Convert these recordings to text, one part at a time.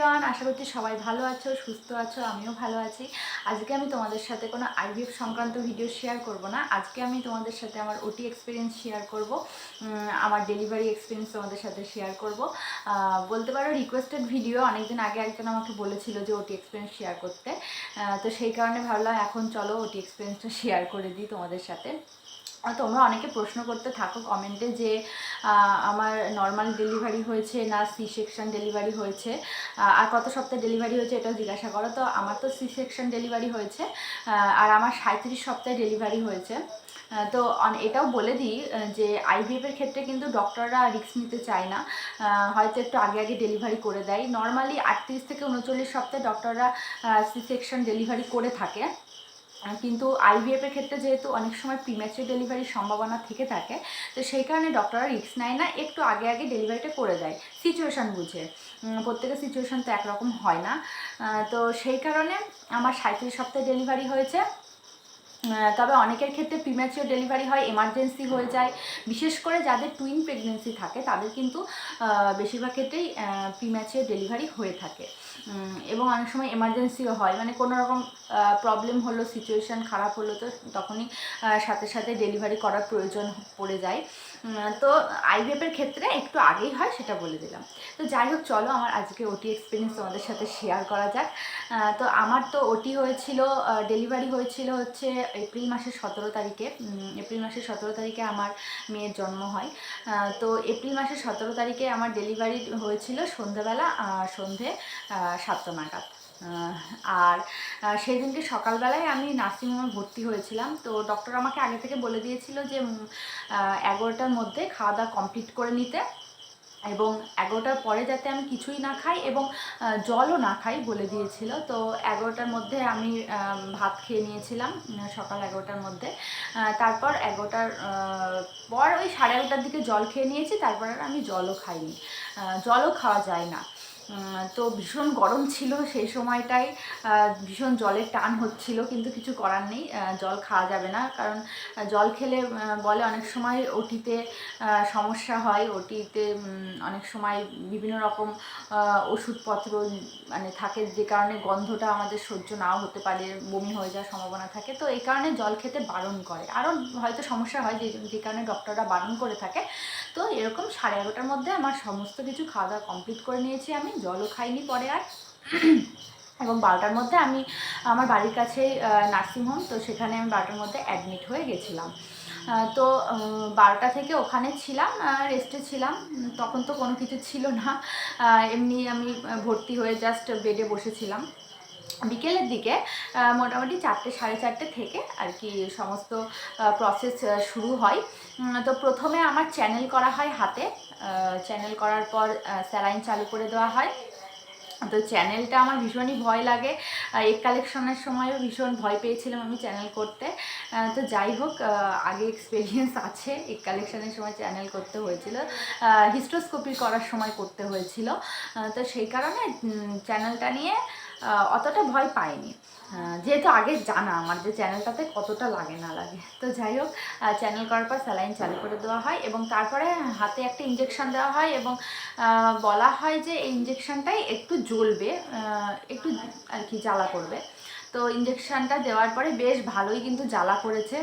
Everyone আশা করছি সবাই ভালো আছো, সুস্থ আছো, আমিও ভালো আছি। আজকে আমি তোমাদের সাথে কোনো আইভিএফ সংক্রান্ত ভিডিও শেয়ার করব না। আজকে আমি তোমাদের সাথে আমার ওটি এক্সপিরিয়েন্স শেয়ার করব। আমার ডেলিভারি এক্সপিরিয়েন্স তোমাদের সাথে শেয়ার করব। বলতে পারো রিকোয়েস্টেড ভিডিও অনেকদিন আগে একজন আমাকে বলেছিল যে ওটি এক্সপিরিয়েন্স শেয়ার করতে। তো সেই কারণে ভাবলাম এখন চলো ওটি এক্সপিরিয়েন্সটা শেয়ার করে দিই তোমাদের সাথে। তোমরা অনেকে প্রশ্ন করতে থাকো কমেন্টে যে আমার নর্মাল ডেলিভারি হয়েছে না সি সেকশন ডেলিভারি হয়েছে আর কত সপ্তাহে ডেলিভারি হয়েছে এটাও জিজ্ঞাসা করো। তো আমার তো সি সেকশন ডেলিভারি হয়েছে আর আমার সাঁত্রিশ সপ্তাহে ডেলিভারি হয়েছে। তো এটাও বলে দিই যে আইভিএফের ক্ষেত্রে কিন্তু ডক্টররা রিস্ক নিতে চায় না। হয়তো একটু আগে আগে ডেলিভারি করে দেয়। নর্মালি আটত্রিশ থেকে উনচল্লিশ সপ্তাহে ডক্টররা সি সেকশন ডেলিভারি করে থাকে। কিন্তু আইভিএফের ক্ষেত্রে যেহেতু অনেক সময় প্রিম্যাচুর ডেলিভারির সম্ভাবনা থেকে থাকে, তো সেই কারণে ডক্টররা রিক্স নেয় না, একটু আগে আগে ডেলিভারিটা করে দেয়। সিচুয়েশান বুঝে। প্রত্যেকের সিচুয়েশান তো একরকম হয় না। তো সেই কারণে আমার সাঁত্রিশ সপ্তাহে ডেলিভারি হয়েছে। তবে অনেকের ক্ষেত্রে প্রিম্যাচিওর ডেলিভারি হয় এমার্জেন্সি হয়ে যায়। বিশেষ করে যাদের টুইন প্রেগনেন্সি থাকে, তাদের কিন্তু বেশিরভাগ ক্ষেত্রেই প্রিম্যাচিওর ডেলিভারি হয়ে থাকে। এবং অনেক সময় এমার্জেন্সিও হয়। মানে কোনো রকম প্রবলেম হলো সিচুয়েশান খারাপ হলো, তো তখনই সাথে সাথে ডেলিভারি করার প্রয়োজন পড়ে যায়। তো আইভিএফের ক্ষেত্রে একটু আগেই হয় সেটা বলে দিলাম। তো যাই হোক, চলো আমার আজকে ওটি এক্সপিরিয়েন্স তোমাদের সাথে শেয়ার করা যাক। তো আমার তো ওটি হয়েছিল ডেলিভারি হয়েছিল হচ্ছে এপ্রিল মাসের সতেরো তারিখে। এপ্রিল মাসের সতেরো তারিখে আমার মেয়ের জন্ম হয়। তো এপ্রিল মাসের সতেরো তারিখে আমার ডেলিভারি হয়েছিল সন্ধ্যেবেলা সন্ধে সাতটা নাগাদ। আর সেই দিনকে সকালবেলায় আমি নার্সিংহোমে ভর্তি হয়েছিলাম। তো ডক্টর আমাকে আগে থেকে বলে দিয়েছিল যে এগারোটার মধ্যে খাওয়া দাওয়া কমপ্লিট করে নিতে এবং এগারোটার পরে যাতে আমি কিছুই না খাই এবং জলও না খাই বলে দিয়েছিল। তো এগারোটার মধ্যে আমি ভাত খেয়ে নিয়েছিলাম সকাল এগারোটার মধ্যে। তারপর এগারোটার পর ওই সাড়ে এগারোটার দিকে জল খেয়ে নিয়েছি, তারপর আমি জলও খাইনি। জলও খাওয়া যায় না। তো ভীষণ গরম ছিল সেই সময়টায় আহ, ভীষণ জলের টান হচ্ছিল কিন্তু কিছু করার নেই জল খাওয়া যাবে না কারণ জল খেলে বলে অনেক সময় ওটিতে সমস্যা হয় ওটিতে অনেক সময় বিভিন্ন রকম ওষুধপত্র মানে থাকে যে কারণে গন্ধটা আমাদের সহ্য নাও হতে পারে বমি হয়ে যাওয়ার সম্ভাবনা থাকে তো এই কারণে জল খেতে বারণ করে। আরও হয়তো সমস্যা হয় যে যে কারণে ডক্টররা বারণ করে থাকে তো এরকম সাড়ে এগারোটার মধ্যে আমার সমস্ত কিছু খাওয়া দাওয়া কমপ্লিট করে নিয়েছি আমি জলও খাইনি পরে আর। এবং বারোটার মধ্যে আমি আমার বাড়ির কাছেই নার্সিংহোম তো সেখানে আমি বারোটার মধ্যে অ্যাডমিট হয়ে গেছিলাম। তো বারোটা থেকে ওখানে ছিলাম রেস্টে ছিলাম। তখন তো কোনো কিছু ছিল না। এমনি আমি ভর্তি হয়ে জাস্ট বেডে বসেছিলাম। বিকেলের দিকে মোটামুটি চারটে, সাড়ে চারটে থেকে আর কি সমস্ত প্রসেস শুরু হয়। তো প্রথমে আমার চ্যানেল করা হয় হাতে। চ্যানেল করার পর স্যালাইন চালু করে দেওয়া হয়। তো চ্যানেলটা আমার ভীষণই ভয় লাগে। এগ কালেকশনের সময়ও ভীষণ ভয় পেয়েছিলাম আমি চ্যানেল করতে। তো যাই হোক আগে এক্সপিরিয়েন্স আছে। এগ কালেকশনের সময় চ্যানেল করতে হয়েছিল। হিস্টোস্কোপি করার সময় করতে হয়েছিল। তো সেই কারণে চ্যানেলটা নিয়ে অতটা ভয় পাইনি। যেহেতু আগে জানা আমার যে চ্যানেলটাতে কতটা লাগে না লাগে। তো যাই হোক চ্যানেল করার পর স্যালাইন চালু করে দেওয়া হয় এবং তারপরে হাতে একটা ইঞ্জেকশন দেওয়া হয় এবং বলা হয় যে এই ইঞ্জেকশানটাই একটু জ্বলবে একটু আর কি জ্বালা করবে। তো ইঞ্জেকশানটা দেওয়ার পরে বেশ ভালোই কিন্তু জ্বালা করেছে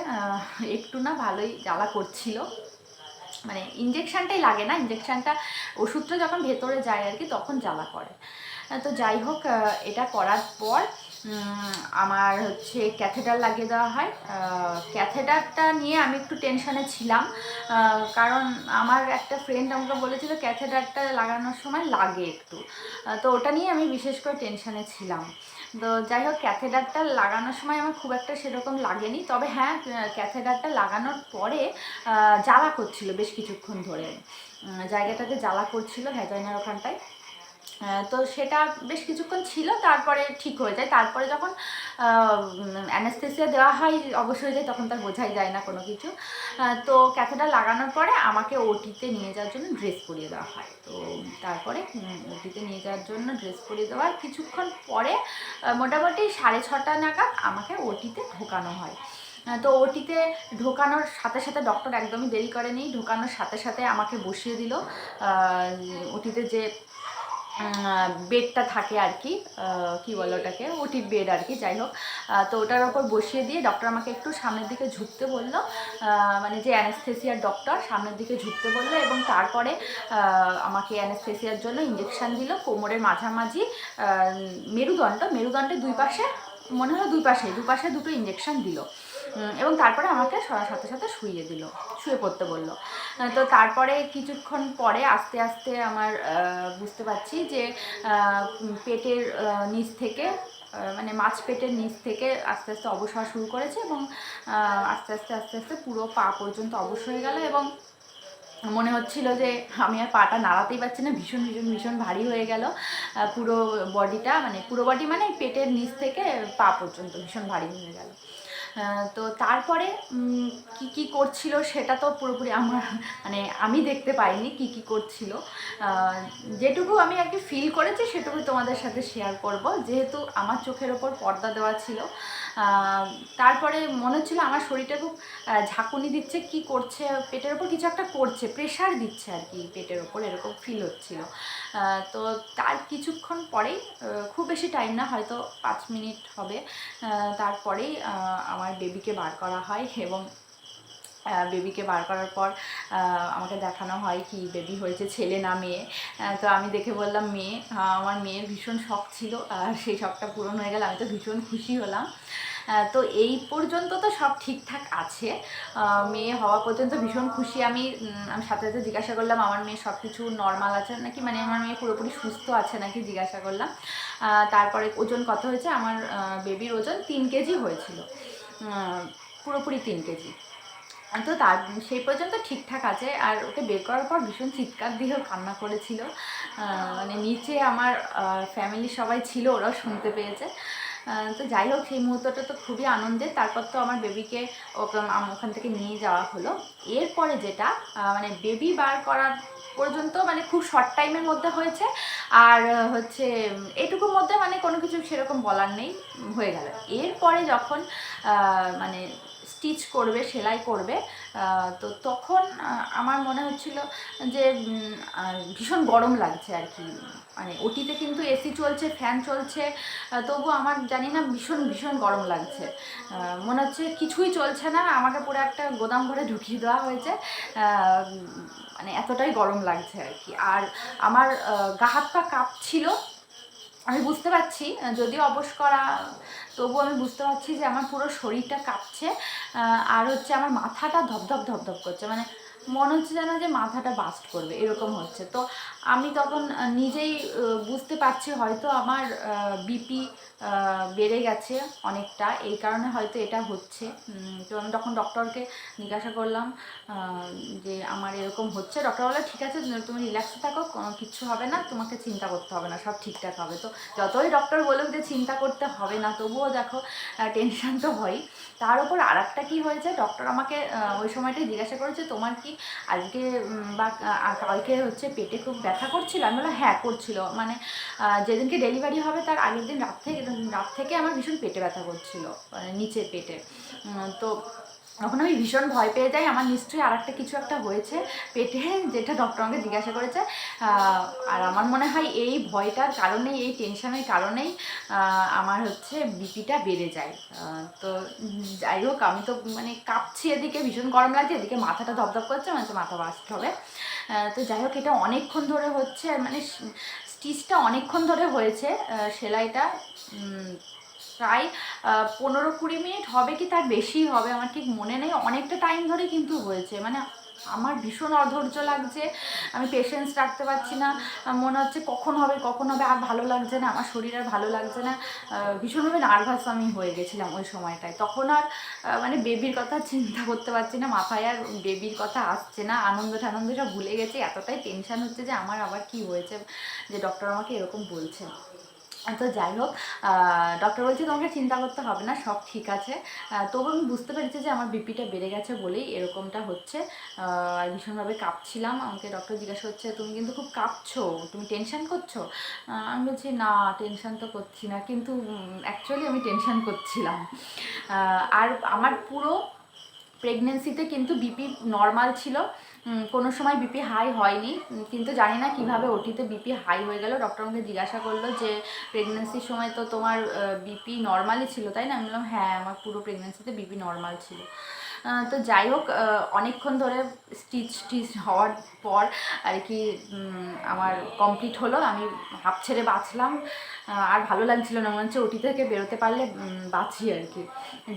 একটু না ভালোই জ্বালা করছিল। মানে ইঞ্জেকশানটাই লাগে না ইঞ্জেকশানটা ওষুধটা যখন ভেতরে যায় আর কি তখন জ্বালা করে। তো যাই হোক এটা করার পর আমার হচ্ছে ক্যাথেটার লাগিয়ে দেওয়া হয়। ক্যাথেটারটা নিয়ে আমি একটু টেনশানে ছিলাম কারণ আমার একটা ফ্রেন্ড আমাকে বলেছিল ক্যাথেটারটা লাগানোর সময় লাগে একটু। তো ওটা নিয়ে আমি বিশেষ করে টেনশানে ছিলাম। তো যাই হোক ক্যাথেটারটা লাগানোর সময় আমার খুব একটা সেরকম লাগেনি। তবে হ্যাঁ ক্যাথেটারটা লাগানোর পরে জ্বালা করছিল বেশ কিছুক্ষণ ধরে। জায়গাটাতে জ্বালা করছিল ভ্যাজাইনার ওখানটায়। তো সেটা বেশ কিছুক্ষণ ছিল, তারপরে ঠিক হয়ে যায়। তারপরে যখন অ্যানেস্থেসিয়া দেওয়া হয়, অবশ্য হয়ে যায়, তখন তার বোঝাই যায় না কোনো কিছু। তো ক্যাথেটা লাগানোর পরে আমাকে ওটিতে নিয়ে যাওয়ার জন্য ড্রেস পরিয়ে দেওয়া হয়। তো তারপরে ওটিতে নিয়ে যাওয়ার জন্য ড্রেস পরিয়ে দেওয়ার কিছুক্ষণ পরে মোটামুটি সাড়ে ছটা নাগাদ আমাকে ওটিতে ঢোকানো হয়। তো ওটিতে ঢোকানোর সাথে সাথে ডক্টর একদমই দেরি করেনি। ঢোকানোর সাথে সাথে আমাকে বসিয়ে দিল। ওটিতে যে বেডটা থাকে আর কি কি বলে ওটাকে, ওটির বেড আর কি যাই হোক। তো ওটার ওপর বসিয়ে দিয়ে ডক্টর আমাকে একটু সামনের দিকে ঝুঁকতে বলল। মানে যে অ্যানেস্থেসিয়ার ডক্টর সামনের দিকে ঝুঁকতে বলল এবং তারপরে আমাকে অ্যানেস্থেসিয়ার জন্য ইঞ্জেকশন দিল কোমরের মাঝামাঝি মেরুদণ্ড। মেরুদণ্ডের দুই পাশে, মনে হয় দুই পাশে, দুপাশে দুটো ইঞ্জেকশন দিল। এবং তারপরে আমাকে সাথে সাথে শুইয়ে দিল, শুয়ে পড়তে বলল। তো তারপরে কিছুক্ষণ পরে আস্তে আস্তে আমার বুঝতে পারছি যে পেটের নিচ থেকে মানে মাছ পেটের নিচ থেকে আস্তে আস্তে হওয়া শুরু করেছে এবং আস্তে আস্তে আস্তে আস্তে পুরো পা পর্যন্ত অবশ হয়ে গেল এবং মনে হচ্ছিল যে আমি আর পাটা নাড়াতেই পারছি না, ভীষণ ভীষণ ভীষণ ভারী হয়ে গেল পুরো বডিটা মানে পুরো বডি মানে পেটের নিচ থেকে পা পর্যন্ত ভীষণ ভারী হয়ে গেল। তো তারপরে কি কি করছিল সেটা তো পুরোপুরি আমার মানে আমি দেখতে পাইনি কি কি করছিল। যেটুকু আমি আর কি ফিল করেছি সেটুকু তোমাদের সাথে শেয়ার করব। যেহেতু আমার চোখের ওপর পর্দা দেওয়া ছিল তারপরে মনে হচ্ছিল আমার শরীরটা খুব ঝাঁকুনি দিচ্ছে কি করছে পেটের ওপর কিছু একটা করছে প্রেশার দিচ্ছে আর কি পেটের ওপর এরকম ফিল হচ্ছিল। তো তার কিছুক্ষণ পরেই খুব বেশি টাইম না হয়তো পাঁচ মিনিট হবে তারপরেই আহ, আমার বেবিকে বার করা হয় এবং বেবিকে বার করার পর আমাকে দেখানো হয় কি বেবি হয়েছে, ছেলে না মেয়ে। তো আমি দেখে বললাম, মেয়ে আমার মেয়ের ভীষণ শখ ছিল, আর সেই শখটা পূরণ হয়ে গেল আমি তো ভীষণ খুশি হলাম। তো এই পর্যন্ত তো সব ঠিকঠাক আছে। মেয়ে হওয়া পর্যন্ত ভীষণ খুশি। আমি আমি সাথে সাথে জিজ্ঞাসা করলাম, আমার মেয়ে সব কিছু নর্মাল আছে? নাকি মানে আমার মেয়ে পুরোপুরি সুস্থ আছে? নাকি জিজ্ঞাসা করলাম। তারপরে ওজন কত হয়েছে? আমার বেবির ওজন তিন কেজি হয়েছিল। পুরোপুরি তিন কেজি। তো তার, সেই পর্যন্ত ঠিকঠাক আছে। আর ওকে বের করার পর ভীষণ চিৎকার দিয়েও কান্না করেছিল। মানে নিচে আমার ফ্যামিলি সবাই ছিল, ওরাও শুনতে পেয়েছে। তো যাই হোক, সেই মুহূর্তটা তো খুবই আনন্দের। তারপর তো আমার বেবিকে ওখান থেকে নিয়ে যাওয়া হলো। এরপরে যেটা মানে বেবি বার করার পর্যন্ত মানে খুব শর্ট টাইমের মধ্যে হয়েছে। আর হচ্ছে, এটুকুর মধ্যে মানে কোনো কিছু সেরকম বলার নেই, হয়ে গেল। এরপরে যখন মানে স্টিচ করবে, সেলাই করবে। তো তখন আমার মনে হচ্ছিল যে ভীষণ গরম লাগছে আর কি। মানে ওটিতে কিন্তু এসি চলছে, ফ্যান চলছে তবু আমার জানি না ভীষণ ভীষণ গরম লাগছে। মনে হচ্ছে কিছুই চলছে না, আমাকে পুরো একটা গোদাম ঘরে ঢুকিয়ে দেওয়া হয়েছে। মানে এতটাই গরম লাগছে আর কি। আর আমার গা হাত পা কাঁপছিল আমি বুঝতে পারছি যদিও অবশ করা তবুও আমি বুঝতে পারছি যে আমার পুরো শরীরটা কাঁপছে আর হচ্ছে আমার মাথাটা ধপধপ ধপধপ করছে মানে মনে হচ্ছে যেন যে মাথাটা বাস্ট করবে, এরকম হচ্ছে। তো আমি তখন নিজেই বুঝতে পারছি হয়তো আমার বিপি বেড়ে গেছে অনেকটা। এই কারণে হয়তো এটা হচ্ছে। তো আমি তখন ডক্টরকে জিজ্ঞাসা করলাম যে আমার এরকম হচ্ছে। ডক্টর বলে, ঠিক আছে, তুমি রিল্যাক্সে থাকো, কোনো কিচ্ছু হবে না, তোমাকে চিন্তা করতে হবে না, সব ঠিকঠাক হবে। তো যতই ডক্টর বলুক যে চিন্তা করতে হবে না, তবুও দেখো টেনশন তো হয়ই। তার উপর আর একটা কী হয়েছে, ডক্টর আমাকে ওই সময়টাই জিজ্ঞাসা করেছে, তোমার কি আজকে বা কালকে হচ্ছে পেটে খুব ব্যথা করছিল? আমি বললাম হ্যাঁ করছিল। মানে যেদিনকে ডেলিভারি হবে তার আগের দিন রাত থেকে রাত থেকে আমার ভীষণ পেটে ব্যথা করছিল মানে নিচের পেটে। তো তখন আমি ভীষণ ভয় পেয়ে যাই। আমার নিশ্চয়ই আর একটা কিছু একটা হয়েছে পেটে, যেটা ডক্টর আমাকে জিজ্ঞাসা করেছে। আর আমার মনে হয় এই ভয়টার কারণেই, এই টেনশনের কারণেই আমার হচ্ছে বিপিটা বেড়ে যায়। তো যাই হোক, আমি তো মানে কাঁপছি এদিকে, ভীষণ গরম লাগছে, এদিকে মাথাটা ধপধপ করছে মানে মাথা বাস্ট হবে। তো যাই হোক, এটা অনেকক্ষণ ধরে হচ্ছে মানে স্টিচটা অনেকক্ষণ ধরে হয়েছে সেলাইটা। প্রায় পনেরো কুড়ি মিনিট হবে কি তার বেশি হবে, আমার ঠিক মনে নেই। অনেকটা টাইম ধরে কিন্তু হয়েছে। মানে আমার ভীষণ অধৈর্য লাগছে, আমি পেশেন্স রাখতে পারছি না। মনে হচ্ছে কখন হবে কখন হবে, আর ভালো লাগছে না, আমার শরীর আর ভালো লাগছে না। ভীষণভাবে নার্ভাস আমি হয়ে গেছিলাম ওই সময়টায়। তখন আর মানে বেবির কথা চিন্তা করতে পারছি না, মাথায় আর বেবির কথা আসছে না। আনন্দ টানন্দ সব ভুলে গেছি। এতটাই টেনশন হচ্ছে যে আমার আবার কি হয়েছে, যে ডক্টর আমাকে এরকম বলছে। তো যাই হোক ডক্টর বলছে তোমাকে চিন্তা করতে হবে না, সব ঠিক আছে। তবু আমি বুঝতে পেরেছি যে আমার বিপিটা বেড়ে গেছে বলেই এরকমটা হচ্ছে। ভীষণভাবে কাঁপছিলাম। আমাকে ডক্টর জিজ্ঞাসা করছে, তুমি কিন্তু খুব কাঁপছো, তুমি টেনশন করছ? আমি বলছি, না টেনশন তো করছি না। কিন্তু অ্যাকচুয়ালি আমি টেনশন করছিলাম। আর আমার পুরো প্রেগনেন্সিতে কিন্তু বিপি নর্মাল ছিল। কোনো সময় বিপি হাই হয়নি। কিন্তু জানি না কীভাবে ওটিতে বিপি হাই হয়ে গেল। ডক্টর আমাকে জিজ্ঞাসা করল যে প্রেগনেন্সির সময় তো তোমার বিপি নর্মালই ছিল, তাই না? আমি বললাম হ্যাঁ আমার পুরো প্রেগনেন্সিতে বিপি নর্মাল ছিল। তো যাই হোক অনেকক্ষণ ধরে স্টিচ স্টিচ হওয়ার পর আর কি আমার কমপ্লিট হলো। আমি হাফ ছেড়ে বাঁচলাম। আর ভালো লাগছিল না, মনে হচ্ছে ওটি থেকে বেরোতে পারলে বাঁচি আর কি।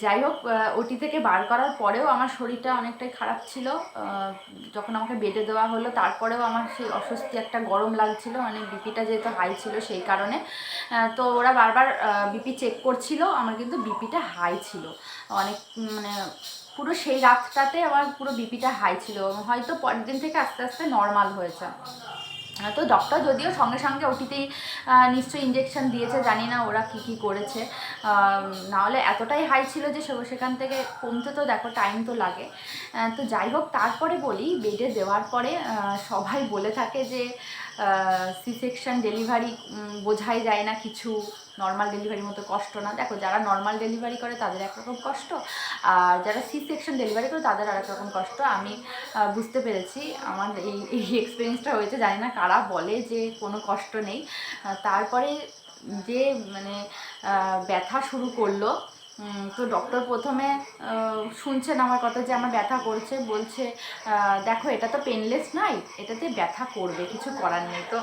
যাই হোক ওটি থেকে বার করার পরেও আমার শরীরটা অনেকটাই খারাপ ছিল। যখন আমাকে বেডে দেওয়া হলো, তারপরেও আমার সেই অস্বস্তি একটা গরম লাগছিল। মানে বিপিটা যেহেতু হাই ছিল, সেই কারণে। তো ওরা বারবার বিপি চেক করছিল। আমার কিন্তু বিপিটা হাই ছিল। অনেক মানে পুরো সেই রাতটাতে আমার পুরো বিপিটা হাই ছিল হয়তো পরের দিন থেকে আস্তে আস্তে নর্মাল হয়েছে। তো ডক্টর যদিও সঙ্গে সঙ্গে ওটিতেই নিশ্চয়ই ইঞ্জেকশন দিয়েছে, জানি না ওরা কি কি করেছে। নাহলে এতটাই হাই ছিল যে সেখান থেকে কমতে তো দেখো টাইম তো লাগে। তো যাই হোক, তারপরে বলি বেডে দেওয়ার পরে সবাই বলে থাকে যে সি সেকশন ডেলিভারি বোঝাই যায় না কিছু। নর্মাল ডেলিভারির মতো কষ্ট না। দেখো, যারা নর্মাল ডেলিভারি করে, তাদের একরকম কষ্ট। আর যারা সি সেকশন ডেলিভারি করে, তাদের আরেক রকম কষ্ট। আমি বুঝতে পেরেছি আমার এই এই এক্সপিরিয়েন্সটা হয়েছে। জানি না কারা বলে যে কোনো কষ্ট নেই। তারপরে যে মানে ব্যথা শুরু করল তো ডক্টর প্রথমে শুনছেন আমার কথা যে আমার ব্যথা করছে, বলছে দেখো, এটা তো পেনলেস নাই, এটাতে ব্যথা করবে, কিছু করার নেই। তো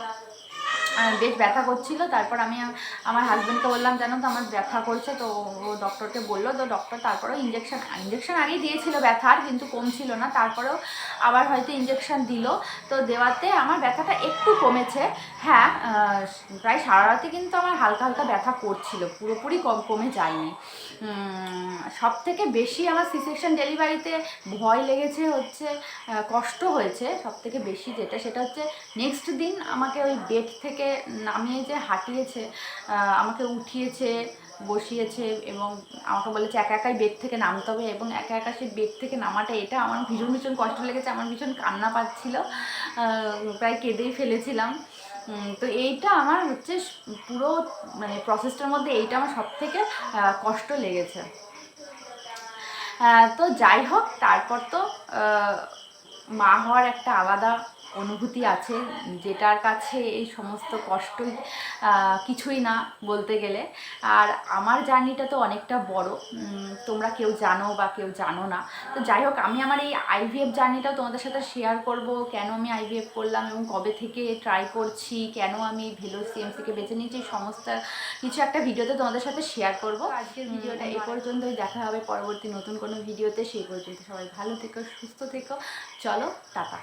বেশ ব্যথা করছিল। তারপর আমি আমার হাজব্যান্ডকে বললাম, জানো তো, আমার ব্যথা করছে। তো ও ডক্টরকে বলল, তো ডক্টর তারপরেও ইঞ্জেকশন ইঞ্জেকশন আগেই দিয়েছিল ব্যথার কিন্তু কমছিল না। তারপরেও আবার হয়তো ইঞ্জেকশন দিল। তো দেওয়াতে আমার ব্যথাটা একটু কমেছে। হ্যাঁ প্রায় সারা রাতে কিন্তু আমার হালকা হালকা ব্যথা করছিল। পুরোপুরি কম, কমে যায়নি। সব থেকে বেশি আমার সি সেকশন ডেলিভারিতে ভয় লেগেছে হচ্ছে কষ্ট হয়েছে সব থেকে বেশি যেটা, সেটা হচ্ছে নেক্সট দিন আমাকে ওই বেড থেকে নামিয়ে যে হাঁটিয়েছে আমাকে উঠিয়েছে, বসিয়েছে এবং আমাকে বলেছে একা একাই বেড থেকে নামতে হবে এবং একা একা সেই বেড থেকে নামাটা, এটা আমার ভীষণ ভীষণ কষ্ট লেগেছে, আমার ভীষণ কান্না পাচ্ছিল প্রায় কেঁদেই ফেলেছিলাম। তো এইটা আমার হচ্ছে পুরো মানে প্রসেসটার মধ্যে এইটা আমার সব থেকে কষ্ট লেগেছে। তো যাই হোক, তারপর তো মা হওয়ার একটা আলাদা অনুভূতি আছে। যেটার কাছে এই সমস্ত কষ্টই কিছুই না বলতে গেলে। আর আমার জার্নিটা তো অনেকটা বড়। তোমরা কেউ জানো বা কেউ জানো না। তো যাই হোক আমি আমার এই আইভিএফ জার্নিটাও তোমাদের সাথে শেয়ার করব। কেন আমি আইভিএফ করলাম এবং কবে থেকে ট্রাই করছি? কেন আমি ভেলো সিএমসিকে বেছে নিয়েছি? এই সমস্ত কিছু একটা ভিডিওতে তোমাদের সাথে শেয়ার করব। আজকের ভিডিওটা এই পর্যন্তই। দেখা হবে পরবর্তী নতুন কোনো ভিডিওতে। সেই পর্যন্ত সবাই ভালো থেকো সুস্থ থেকো। চলো টাটা।